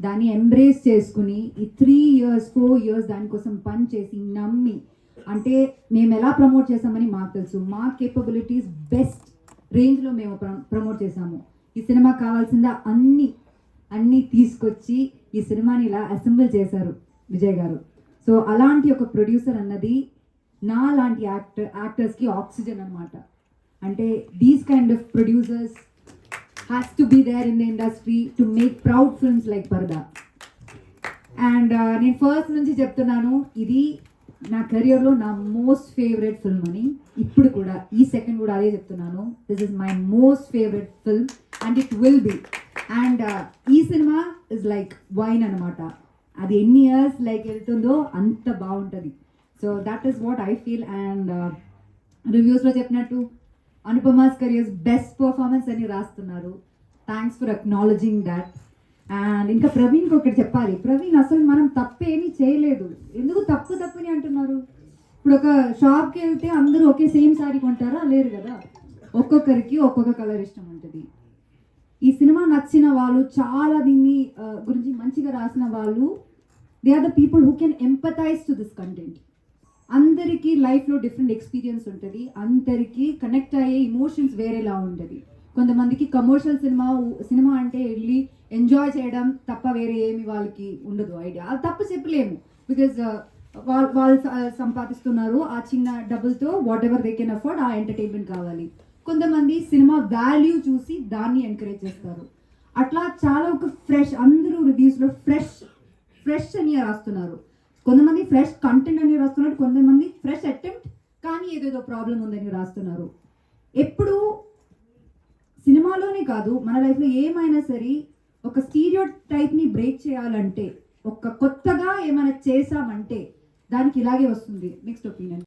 దాన్ని ఎంబ్రేస్ చేసుకుని ఈ త్రీ ఇయర్స్ ఫోర్ ఇయర్స్ దానికోసం పని చేసి నమ్మి అంటే మేము ఎలా ప్రమోట్ చేసామని మాకు తెలుసు. మా కేపబిలిటీస్ బెస్ట్ రేంజ్లో మేము ప్రమోట్ చేసాము ఈ సినిమా కావాల్సిందా? అన్ని అన్నీ తీసుకొచ్చి ఈ సినిమాని ఇలా అసెంబ్ల్ చేశారు విజయ్ గారు. సో అలాంటి ఒక ప్రొడ్యూసర్ అన్నది నా లాంటి యాక్టర్ యాక్టర్స్కి ఆక్సిజన్ అన్నమాట. అంటే these kind of producers has to be there in the industry to make proud films like Pardaa and నేను ఫస్ట్ నుంచి చెప్తున్నాను ఇది నా కెరియర్లో నా మోస్ట్ ఫేవరెట్ ఫిల్మ్ అని. ఇప్పుడు కూడా ఈ సెకండ్ కూడా అదే చెప్తున్నాను. This is my most favourite film and it will be and ఈ సినిమా ఇస్ లైక్ వైన్ అనమాట అది ఎన్ని ఇయర్స్ లైక్ వెళ్తుందో అంత బాగుంటుంది. So that is what I feel and రివ్యూస్లో చెప్పినట్టు అనుపమాస్ కెరియర్స్ బెస్ట్ పర్ఫార్మెన్స్ అని రాస్తున్నారు. Thanks for acknowledging that and ఇంకా ప్రవీణ్కి ఒకటి చెప్పాలి. ప్రవీణ్ అసలు మనం తప్పేమీ చేయలేదు. ఎందుకు తప్పు తప్పుని అంటున్నారు? ఇప్పుడు ఒక షాప్కి వెళ్తే అందరూ ఒకే సేమ్ సారీ కొంటారా? లేరు కదా. ఒక్కొక్కరికి ఒక్కొక్క కలర్ ఇష్టం ఉంటుంది. ఈ సినిమా నచ్చిన వాళ్ళు చాలా దీన్ని గురించి మంచిగా రాసిన వాళ్ళు they are the people who can empathize to this content అందరికీ లైఫ్లో డిఫరెంట్ ఎక్స్పీరియన్స్ ఉంటుంది. అందరికీ కనెక్ట్ అయ్యే ఇమోషన్స్ వేరేలా ఉంటుంది. కొంతమందికి కమర్షియల్ సినిమా సినిమా అంటే వెళ్ళి ఎంజాయ్ చేయడం తప్ప వేరే ఏమి వాళ్ళకి ఉండదు ఐడియా. అది తప్పు చెప్పలేము. బికాజ్ uh, వాళ్ళు వాళ్ళు సంపాదిస్తున్నారు ఆ చిన్న డబ్బులతో whatever they can afford ఆ ఎంటర్టైన్మెంట్ కావాలి. కొంతమంది సినిమా వాల్యూ చూసి దాన్ని ఎంకరేజ్ చేస్తారు. అట్లా చాలా ఒక ఫ్రెష్ అందరూ రివ్యూస్లో ఫ్రెష్ ఫ్రెష్ అని రాస్తున్నారు. కొంతమంది ఫ్రెష్ కంటెంట్ అని రాస్తున్నారు కొంతమంది ఫ్రెష్ అటెంప్ట్ కానీ ఏదేదో ప్రాబ్లం ఉందని రాస్తున్నారు. ఎప్పుడు సినిమాలోనే కాదు మన లైఫ్లో ఏమైనా సరే ఒక స్టీరియో టైప్ని బ్రేక్ చేయాలంటే ఒక కొత్తగా ఏమైనా చేసామంటే దానికి ఇలాగే వస్తుంది. Next opinion